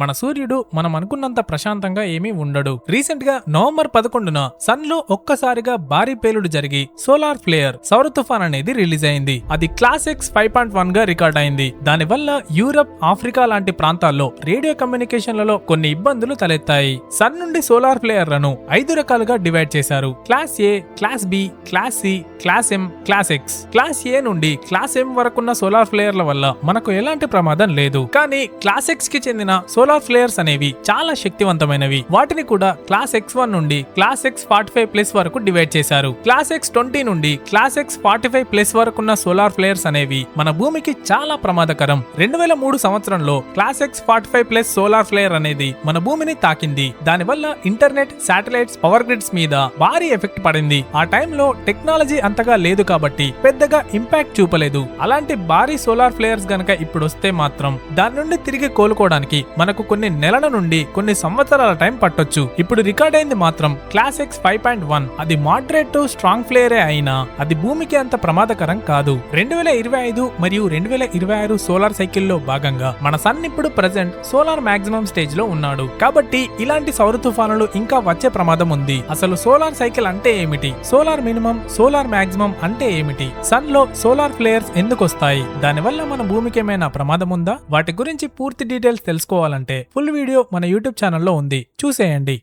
మన సూర్యుడు మనం అనుకున్నంత ప్రశాంతంగా ఏమీ ఉండడు. రీసెంట్గా నవంబర్ పదకొండున సన్లో ఒక్కసారిగా భారీ పేలుడు జరిగి సోలార్ ఫ్లేయర్ సౌర తుఫాన్ అనేది రిలీజ్ అయింది. అది క్లాస్ ఎక్స్ ఫైవ్ పాయింట్ వన్గా రికార్డ్ అయింది. దానివల్ల యూరప్ ఆఫ్రికా లాంటి ప్రాంతాల్లో రేడియో కమ్యూనికేషన్లలో కొన్ని ఇబ్బందులు తలెత్తాయి. సన్ నుండి సోలార్ ఫ్లేయర్లను ఐదు రకాలుగా డివైడ్ చేశారు. Class A class B class C class M class X class A నుండి క్లాస్ ఎం వరకున్న సోలార్ ఫ్లేయర్ల వల్ల మనకు ఎలాంటి ప్రమాదం లేదు. కానీ క్లాస్ ఎక్స్కి చెందిన సోలార్ సోలార్ ఫ్లేయర్స్ అనేవి చాలా శక్తివంతమైనవి. వాటిని కూడా క్లాస్ ఎక్స్ వన్ నుండి class X forty five plus వరకు డివైడ్ చేశారు. క్లాస్ ఎక్స్ ట్వంటీ నుండి class X forty five plus వరకున్న solar flares అనేవి మన భూమికి చాలా ప్రమాదకరం. రెండు వేల మూడు సంవత్సరంలో class X forty five plus solar flare అనేది మన భూమిని తాకింది. దానివల్ల ఇంటర్నెట్ శాటిలైట్స్ పవర్ గ్రిడ్స్ మీద భారీ ఎఫెక్ట్ పడింది. ఆ టైంలో టెక్నాలజీ అంతగా లేదు కాబట్టి పెద్దగా ఇంపాక్ట్ చూపలేదు. అలాంటి భారీ సోలార్ ఫ్లేయర్స్ గనక ఇప్పుడు వస్తే మాత్రం దాని నుండి తిరిగి కోలుకోవడానికి మనకు కొన్ని నెలల నుండి కొన్ని సంవత్సరాల టైం పట్టొచ్చు. ఇప్పుడు రికార్డ్ అయింది మాత్రం class X five point one అది మాడరేట్ టు స్ట్రాంగ్ ఫ్లేయరే అయినా అది భూమికి అంత ప్రమాదకరం కాదు. రెండు వేల ఇరవై ఐదు మరియు రెండు వేల ఇరవై ఆరు సోలార్ సైకిల్లో భాగంగా మన సన్ ఇప్పుడు ప్రజెంట్ సోలార్ మాక్సిమం స్టేజ్లో ఉన్నాడు. కాబట్టి ఇలాంటి సౌర తుఫానులు ఇంకా వచ్చే ప్రమాదం ఉంది. అసలు సోలార్ సైకిల్ అంటే ఏమిటి? సోలార్ మినిమం సోలార్ మాక్సిమం అంటే ఏమిటి? సన్లో సోలార్ ఫ్లేయర్స్ ఎందుకు వస్తాయి దానివల్ల మన భూమికి ఏమైనా ప్రమాదం ఉందా? వాటి గురించి పూర్తి డీటెయిల్స్ తెలుసుకోవాలంటే ఫుల్ వీడియో మన యూట్యూబ్ ఛానల్లో ఉంది. చూసేయండి.